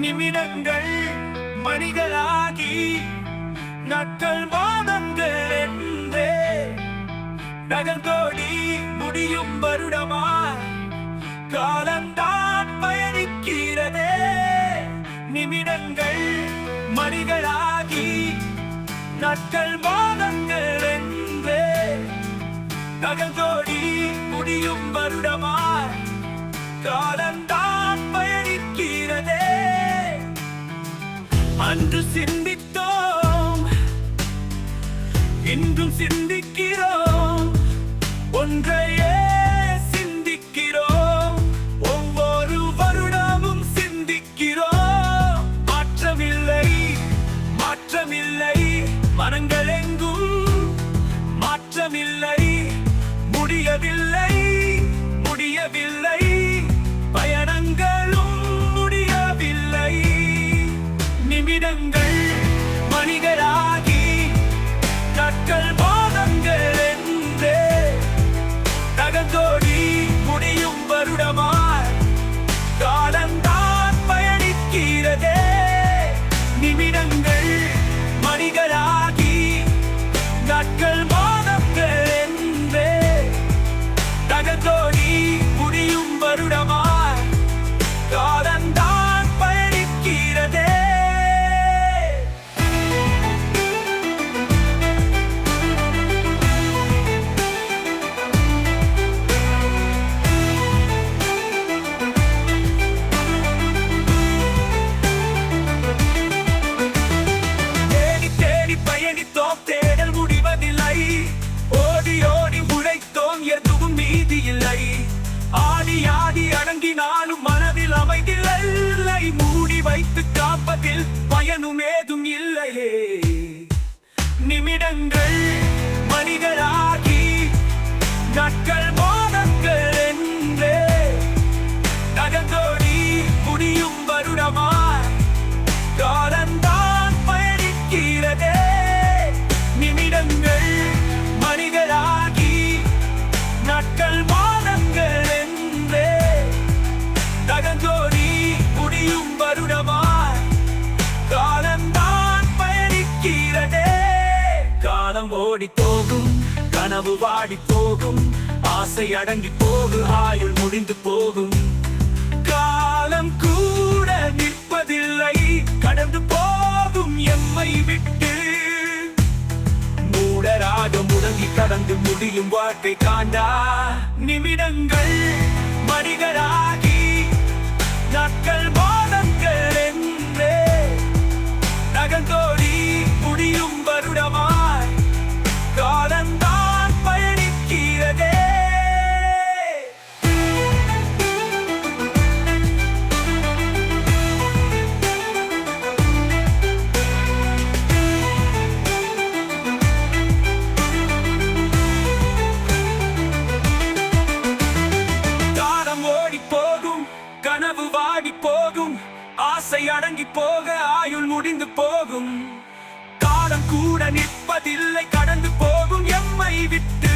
நிமிடங்கள் மணிகளாகி நாட்கள் மாதங்கள் என்றே நகர்ந்தோடி முடியும் வருடமா? காலந்தான் பயணிக்கிறதே. நிமிடங்கள் மணிகளாகி நாட்கள் மாதங்கள் என்றே நகர்ந்தோடி முடியும் வருடமா? காலந்தான் அன்று சிந்தித்தோம். இன்றும் சிந்தி நாட்கள் மாதங்கள் பயணித்தோம் தேடல் முடிவதில்லை. ஓடி ஓடி உழைத்தோம் எதுவும் மீதி இல்லை. ஆடி ஆடி அடங்கினாலும் மனதில் அமைதில்லை மூடி வைத்து காப்பதில் பயனும் ஏதும் இல்லையே நிமிடங்கள் மனிதராகி நாட்கள் காலம் ஓடி போகும் கனவு வாடி போகும் ஆசை அடங்கி போகு ஆயுள் முடிந்து போகும். காலம் கூட நிற்பதில்லை கடந்து போகும் எம்மை விட்டு. மூடராக முடங்கி கடந்து முடியும் வாழ்க்கை காண்டா நிமிடங்கள். ஆசை அடங்கி போக ஆயுள் முடிந்து போகும். காலம் கூட நிற்பதில்லை கடந்து போகும் எம்மை விட்டு.